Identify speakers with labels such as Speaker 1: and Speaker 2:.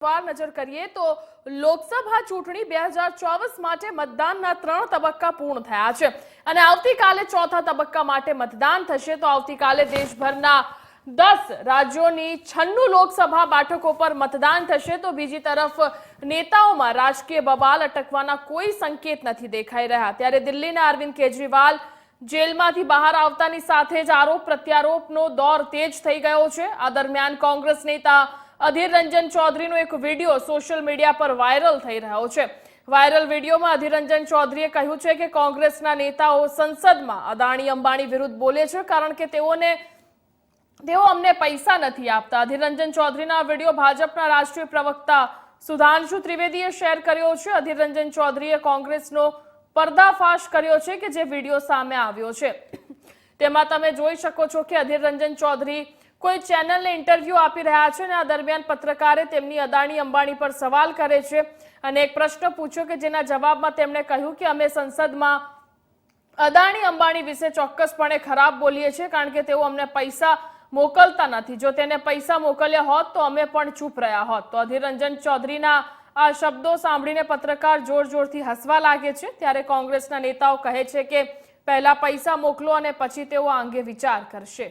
Speaker 1: વાર નજર કરીએ તો લોકસભા ચૂંટણી બે હજાર ચોવીસ માટે મતદાનના ત્રણ તબક્કા પૂર્ણ થયા છે. અને આવતીકાલે ચોથા તબક્કા માટે મતદાન થશે. તો આવતીકાલે દેશભરના દસ રાજ્યોની છન્નું લોકસભા બેઠકો પર મતદાન થશે. તો બીજી તરફ નેતાઓમાં રાજકીય બબાલ અટકવાના કોઈ સંકેત નથી દેખાઈ રહ્યા. ત્યારે દિલ્હીના અરવિંદ કેજરીવાલ જેલમાંથી બહાર આવતાની સાથે જ આરોપ પ્રત્યારોપનો દોર તેજ થઈ ગયો છે. આ દરમિયાન કોંગ્રેસ નેતા અધીર રંજન ચૌધરીનો એક વીડિયો સોશિયલ મીડિયા પર વાયરલ થઈ રહ્યો છે. વાયરલ વિડીયોમાં અધીર રંજન ચૌધરીએ કહ્યું છે કે કોંગ્રેસના નેતાઓ સંસદમાં અદાણી અંબાણી વિરુદ્ધ બોલે છે કારણ કે તેઓને તેઓ અમને પૈસા નથી આપતા. અધીર રંજન ચૌધરીના વીડિયો ભાજપના રાષ્ટ્રીય પ્રવક્તા સુધાંશુ ત્રિવેદીએ શેર કર્યો છે. અધીર રંજન ચૌધરીએ કોંગ્રેસનો પર્દાફાશ કર્યો છે કે જે વીડિયો સામે આવ્યો છે. તેમાં તમે જોઈ શકો છો કે અધીર રંજન ચૌધરી કોઈ ચેનલને ઇન્ટરવ્યૂ આપી રહ્યા છે અને આ દરમિયાન પત્રકારે તેમની અદાણી અંબાણી પર સવાલ કરે છે અને એક પ્રશ્ન પૂછ્યો કે જેના જવાબમાં તેમણે કહ્યું કે અમે સંસદમાં અદાણી અંબાણી વિશે ચોક્કસપણે ખરાબ બોલીએ છીએ કારણ કે તેઓ અમને પૈસા મોકલતા નથી. જો તેને પૈસા મોકલ્યા હોત તો અમે પણ ચૂપ રહ્યા હોત. તો અધીર રંજન ચૌધરીના આ શબ્દો સાંભળીને પત્રકાર જોર જોરથી હસવા લાગે છે ત્યારે કોંગ્રેસના નેતાઓ કહે છે કે પહેલા પૈસા મોકલો અને પછી તેઓ આ અંગે વિચાર કરશે.